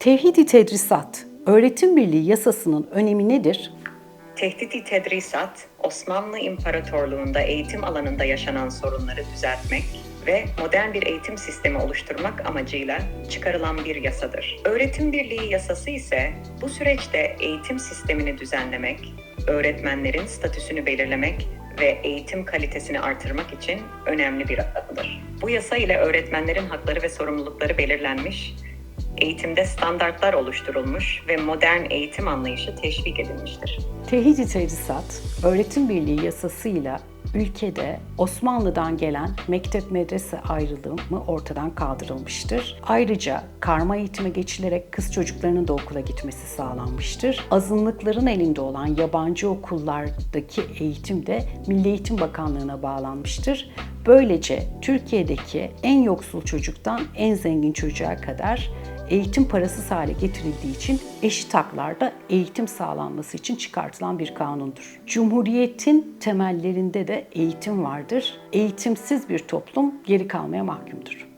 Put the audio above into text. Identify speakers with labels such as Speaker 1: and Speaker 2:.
Speaker 1: Tevhidi tedrisat, öğretim birliği yasasının önemi nedir?
Speaker 2: Tehdidi tedrisat, Osmanlı İmparatorluğu'nda eğitim alanında yaşanan sorunları düzeltmek ve modern bir eğitim sistemi oluşturmak amacıyla çıkarılan bir yasadır. Öğretim Birliği yasası ise bu süreçte eğitim sistemini düzenlemek, öğretmenlerin statüsünü belirlemek ve eğitim kalitesini artırmak için önemli bir adımdır. Bu yasa ile öğretmenlerin hakları ve sorumlulukları belirlenmiş, eğitimde standartlar oluşturulmuş ve modern eğitim anlayışı teşvik edilmiştir.
Speaker 1: Tevhidi tedrisat, öğretim birliği yasasıyla ülkede Osmanlı'dan gelen mektep medrese ayrılımı ortadan kaldırılmıştır. Ayrıca karma eğitime geçilerek kız çocuklarının da okula gitmesi sağlanmıştır. Azınlıkların elinde olan yabancı okullardaki eğitim de Milli Eğitim Bakanlığı'na bağlanmıştır. Böylece Türkiye'deki en yoksul çocuktan en zengin çocuğa kadar eğitim parasız hale getirildiği için eşit haklarda eğitim sağlanması için çıkartılan bir kanundur. Cumhuriyetin temellerinde de eğitim vardır. Eğitimsiz bir toplum geri kalmaya mahkumdur.